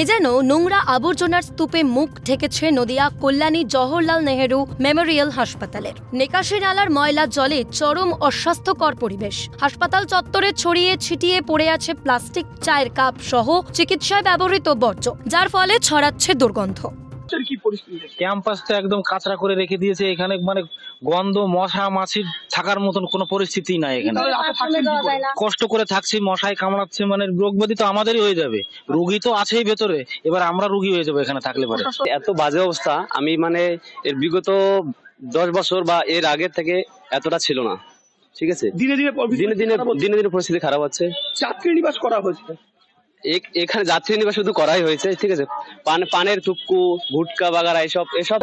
এ যেন নোংরা আবর্জনার স্তূপে মুখ ঢেকেছে নদিয়া কল্যাণী জওহরলাল নেহেরু মেমোরিয়াল হাসপাতালের। নেকাশি নালার ময়লা জলে চরম অস্বাস্থ্যকর পরিবেশ। হাসপাতাল চত্বরে ছড়িয়ে ছিটিয়ে পড়ে আছে প্লাস্টিক, চায়ের কাপ সহ চিকিৎসায় ব্যবহৃত বর্জ্য, যার ফলে ছড়াচ্ছে দুর্গন্ধ। কি পরিস্থিতি ক্যাম্পাসটা একদম কাঁচরা করে রেখে দিয়েছে। এখানে মানে গন্ধ মশা মাছির থাকার মতন কোনো পরিস্থিতি নাই এখানে? কষ্ট করে থাকছি মশায় কামড়াচ্ছে মানে রোগ ব্যাধি তো আমাদেরই হয়ে যাবে। রুগী তো আছেই ভেতরে এবার আমরা রুগী হয়ে যাব এখানে থাকলে পারে। এত বাজে অবস্থা আমি মানে এর বিগত দশ বছর বা এর আগের থেকে এতটা ছিল না। ঠিক আছে? দিনে দিনে দিনে দিনে দিনে দিনে পরিস্থিতি খারাপ হচ্ছে। যাত্রী নিবাস করা হয়েছে। এ- এখানে যাত্রী নিবাস শুধু করাই হয়েছে, ঠিক আছে? পান পানের টুকু গুটকা বাগারা এসব এসব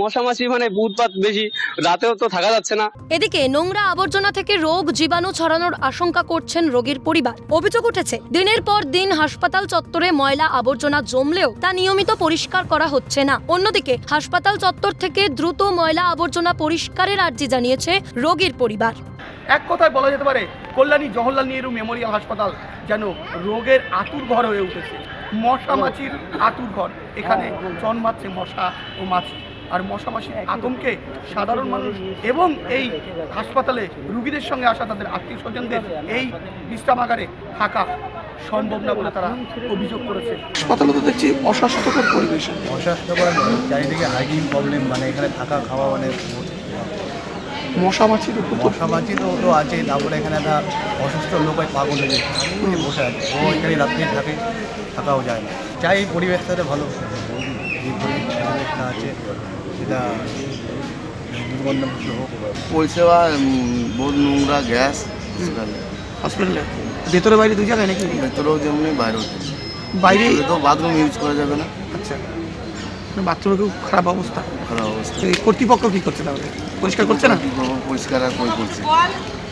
মশা মাছি মানে উৎপাত বেশি, রাতেও তো থাকা যাচ্ছে না। এদিকে নোংরা আবর্জনা থেকে রোগ, জীবাণু ছড়ানোর আশঙ্কা করছেন রোগীর পরিবার। অভিযোগ উঠেছে, দিনের পর দিন হাসপাতাল চত্বরে ময়লা আবর্জনা জমলেও তা নিয়মিত পরিষ্কার করা হচ্ছে না। অন্যদিকে, হাসপাতাল চত্বর থেকে দ্রুত ময়লা আবর্জনা পরিষ্কারের আর্জি জানিয়েছে রোগীর পরিবার। এক কথায় বলা যেতে পারে কল্যাণী জওহরলাল নেহরু মেমোরিয়াল হাসপাতাল যেন রোগের আতুর ঘর হয়ে উঠেছে। মশা মাছির আতুর ঘর। এখানে জন্মাচ্ছে মশা ও মাছি। আর মশা মাছির আতঙ্কে সাধারণ মানুষ এবং এই হাসপাতালে রুগীদের সঙ্গে আসা তাদের আত্মীয় স্বজনদের এই বিশ্রামাগারে থাকা সম্ভব না বলে তারা অভিযোগ করেছে। হাসপাতালে তো দেখছি অস্বাস্থ্যকর পরিবেশ। অস্বাস্থ্যকর চারিদিকে হাইজিন প্রবলেম মানে এখানে থাকা খাওয়া মানে মশা মাছির উপর মশা তো তো আছে তারপরে এখানে একটা অসুস্থ লোক হয় পাগল হয়ে যায় বসে আছে। ও এখানে রাত্রে থাকে থাকাও যায় না। চাই এই পরিবেশটা ভালো। যে পরিবেশটা আছে সেটা দুর্গন্ধমুক্ত হোক। পরিষেবা বহুত নোংরা গ্যাস হসপিটালে? ভেতরে বাইরে দুই জায়গায় নাকি? ভেতরেও যেমনি বাইরেও বাইরে? তো বাথরুম ইউজ করা যাবে না। আচ্ছা। বাথরুমে খুব খারাপ অবস্থা। খারাপ অবস্থা। এই কর্তৃপক্ষ কি করছে তাহলে? পরিষ্কার করছে না? পরিষ্কার আর কই করছে?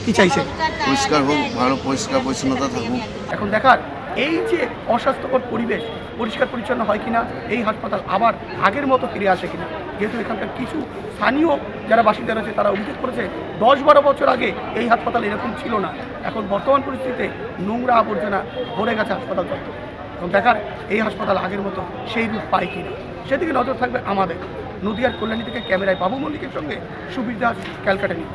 কি চাইছে? পরিষ্কার হোক ভালো পরিষ্কার পরিচ্ছন্নতা থাকুক। এখন দেখার এই যে অস্বাস্থ্যকর পরিবেশ পরিষ্কার পরিচ্ছন্ন হয় কিনা এই হাসপাতাল আবার আগের মতো ফিরে আসে কিনা যেহেতু এখানকার কিছু স্থানীয় যারা বাসিন্দা রয়েছে তারা অভিযোগ করেছে দশ বারো বছর আগে এই হাসপাতাল এরকম ছিল না। এখন বর্তমান পরিস্থিতিতে নোংরা আবর্জনা ভরে গেছে হাসপাতাল চত্বর। এখন দেখার এই হাসপাতাল আগের মতো সেই রূপ পায় কিনা। সেদিকে নজর থাকবে আমাদের। নদীয়ার কল্যাণী থেকে ক্যামেরায় বাবু মল্লিকের সঙ্গে সুবিধা ক্যালকাটা নিউজ।